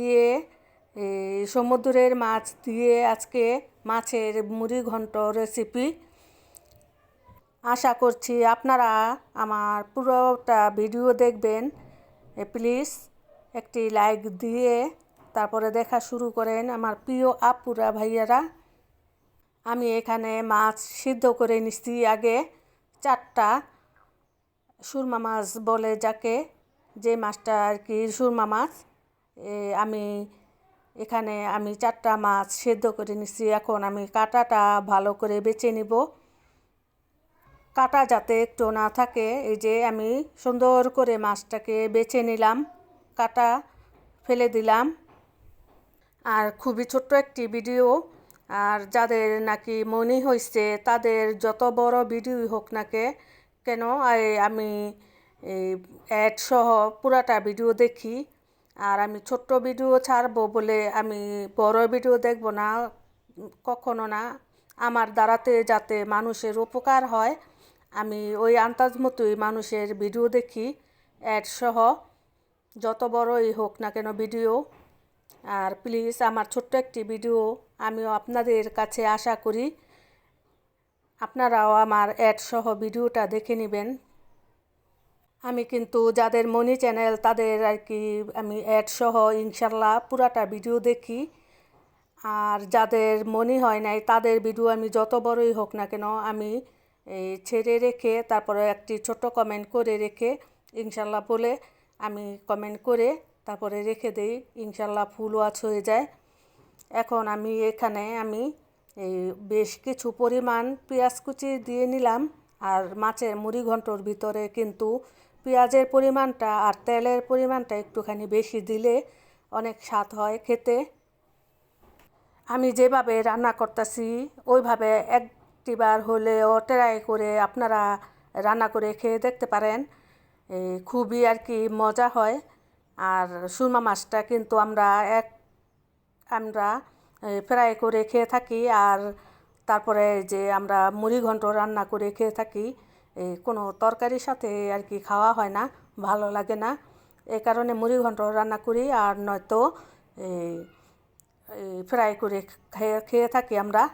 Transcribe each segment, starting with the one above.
দিয়ে সমুদ্রের মাছ দিয়ে আজকে মাছের মুড়ি ঘন্ট রেসিপি আশা করছি আপনারা আমার পুরোটা ভিডিও দেখবেন। প্লিজ একটি লাইক দিয়ে তারপরে দেখা শুরু করেন আমার প্রিয় আপুরা, ভাইয়ারা। আমি এখানে মাছ সিদ্ধ করে নিচ্ছি আগে চারটা। সুরমা মাছ বলে যাকে, যে মাছটা আর কি সুরমা মাছ। আমি এখানে আমি চারটা মাছ সেদ্ধ করে নিচ্ছি। এখন আমি কাটাটা ভালো করে বেছে নিব। কাটা যাতে একটু না থাকে, এই যে আমি সুন্দর করে মাছটাকে বেছে নিলাম। কাটা ফেলে দিলাম। আর খুবই ছোট্ট একটি ভিডিও। আর যাদের নাকি মনে হয়েছে তাদের যত বড় ভিডিওই হোক না কে, কেন আমি এই অ্যাড সহ পুরাটা ভিডিও দেখি। আর আমি ছোট্ট ভিডিও ছাড়বো বলে আমি বড় ভিডিও দেখব না, কখনো না। আমার দ্বারাতে যাতে মানুষের উপকার হয়, আমি ওই আন্দাজ মতোই মানুষের ভিডিও দেখি অ্যাড সহ। যত বড়ই হোক না কেন ভিডিও। আর প্লিজ আমার ছোট্ট একটি ভিডিও আমিও আপনাদের কাছে আশা করি, আপনারাও আমার অ্যাড সহ ভিডিওটা দেখে নেবেন। আমি কিন্তু যাদের মনি চ্যানেল তাদের আর কি আমি অ্যাড সহ ইনশাল্লাহ পুরাটা ভিডিও দেখি। আর যাদের মনে হয় নাই, তাদের ভিডিও আমি যত বড়ই হোক না কেন, আমি এই ছেড়ে রেখে, তারপরে একটি ছোট কমেন্ট করে রেখে ইনশাল্লাহ বলে আমি কমেন্ট করে তারপরে রেখে দেই ইনশাল্লাহ ফুল ওয়াচ হয়ে যায়। এখন আমি এখানে আমি এই বেশ কিছু পরিমাণ পেঁয়াজ কুচি দিয়ে নিলাম, আর মাছের মুড়ি ঘন্টর ভিতরে কিন্তু পেঁয়াজের পরিমাণটা আর তেলের পরিমাণটা একটুখানি বেশি দিলে অনেক স্বাদ হয় খেতে। আমি যেভাবে রান্না করতেছি, ওইভাবে একটিবার হলেও ট্রাই করে আপনারা রান্না করে খেয়ে দেখতে পারেন। খুবই আর কি মজা হয়। আর সুরমা মাছটা কিন্তু আমরা এক, আমরা ফ্রাই করে খেয়ে থাকি। আর তারপরে যে আমরা মুড়ি ঘন্ট রান্না করে খেয়ে থাকি এই কোনো তরকারির সাথে আর কি খাওয়া হয় না, ভালো লাগে না। এই কারণে মুড়ি ঘন্ট রান্না করি আর নয়তো ফ্রাই করে খেয়ে খেয়ে থাকি আমরা।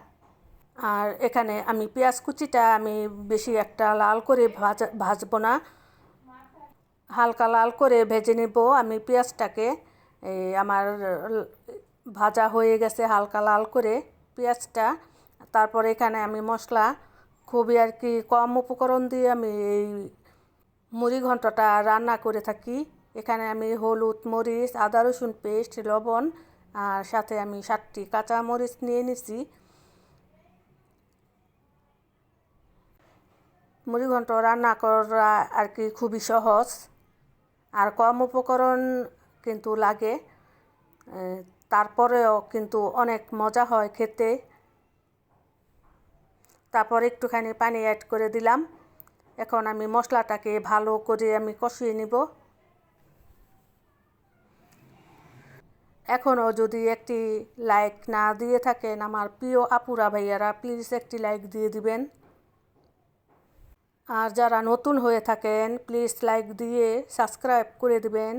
আর এখানে আমি পেঁয়াজ কুচিটা আমি বেশি একটা লাল করে ভাজা, ভাজবো না। হালকা লাল করে ভেজে নেব আমি পেঁয়াজটাকে। আমার ভাজা হয়ে গেছে হালকা লাল করে পেঁয়াজটা। তারপর এখানে আমি মশলা খুবই আর কি কম উপকরণ দিয়ে আমি এই মুড়ি ঘন্টটা রান্না করে থাকি। এখানে আমি হলুদ মরিচ, আদা রসুন পেস্ট, লবণ আর সাথে আমি সাতটি কাঁচা মরিচ নিয়ে নিছি। মুড়ি ঘন্ট রান্না করা আর কি খুবই সহজ আর কম উপকরণ কিন্তু লাগে। তারপরেও কিন্তু অনেক মজা হয় খেতে। তারপর একটুখানি পানি অ্যাড করে দিলাম। এখন আমি মশলাটাকে ভালো করে আমি কষিয়ে নিব। এখনও যদি একটি লাইক না দিয়ে থাকেন, আমার প্রিয় আপুরা ভাইয়ারা প্লিজ একটি লাইক দিয়ে দিবেন। আর যারা নতুন হয়ে থাকেন প্লিজ লাইক দিয়ে সাবস্ক্রাইব করে দিবেন।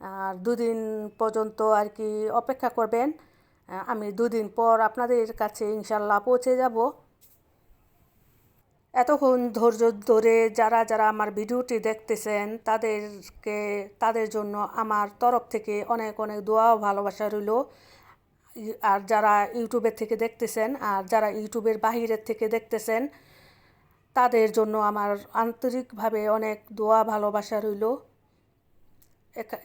আর দুদিন পর্যন্ত আর কি অপেক্ষা করবেন। আমি দুদিন পর আপনাদের কাছে ইনশাল্লাহ পৌঁছে যাব। এতক্ষণ ধৈর্য ধরে যারা যারা আমার ভিডিওটি দেখতেছেন, তাদেরকে, তাদের জন্য আমার তরফ থেকে অনেক অনেক দোয়া ভালোবাসা রইল। আর যারা ইউটিউবের থেকে দেখতেছেন, আর যারা ইউটিউবের বাহিরের থেকে দেখতেছেন, তাদের জন্য আমার আন্তরিকভাবে অনেক দোয়া, ভালোবাসা রইল।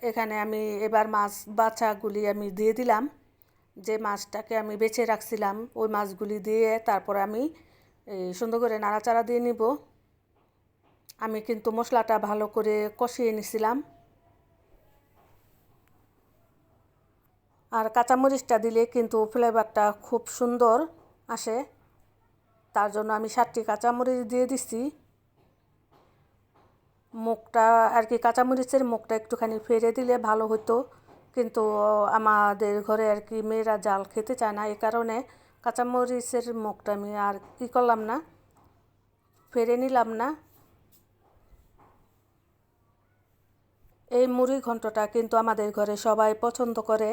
এখানে আমি এবার মাছ বাছাগুলি আমি দিয়ে দিলাম। যে মাছটাকে আমি বেছে রাখছিলাম, ওই মাছগুলি দিয়ে তারপর আমি সুন্দর করে নাড়াচাড়া দিয়ে নিব। আমি কিন্তু মশলাটা ভালো করে কষিয়ে নিছিলাম। আর কাঁচামরিচটা দিলে কিন্তু ফ্লেভারটা খুব সুন্দর আসে। তার জন্য আমি সাতটি কাঁচামরিচ দিয়ে দিচ্ছি মুখটা আর কি কাঁচামরিচের মুখটা একটুখানি ফেরে দিলে ভালো হতো। কিন্তু আমাদের ঘরে আর কি মেয়েরা জাল খেতে চায় না। এই কারণে কাঁচামরিচের মুখটা আমি আর কী করলাম না ফেরে নিলাম না। এই মুড়ি ঘন্টটা কিন্তু আমাদের ঘরে সবাই পছন্দ করে।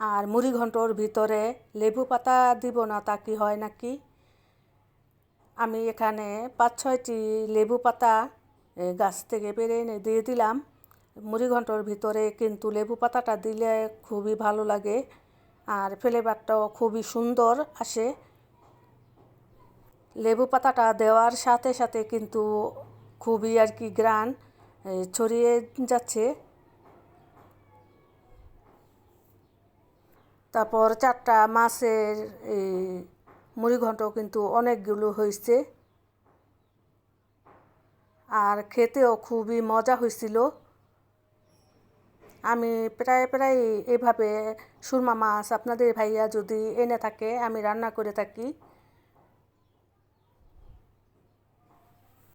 আর মুড়ি ঘন্টর ভিতরে লেবু পাতা দিব না, তা কি হয় নাকি? আমি এখানে পাঁচ ছয়টি লেবু পাতা গাছ থেকে পেরে এনে দিয়ে দিলাম। মুড়ি ঘন্টর ভিতরে কিন্তু লেবু পাতাটা দিলে খুবই ভালো লাগে। আর ফ্লেভারটাও খুবই সুন্দর আসে। লেবু পাতাটা দেওয়ার সাথে সাথে কিন্তু খুবই আর কি গ্রান ছড়িয়ে যাচ্ছে। তারপর চারটা মাছের এই মুড়িঘণ্ট কিন্তু অনেকগুলো হয়েছে। আর খেতেও খুবই মজা হয়েছিল। আমি প্রায় প্রায় এভাবে সুরমা মাছ আপনাদের ভাইয়া যদি এনে থাকে, আমি রান্না করে থাকি।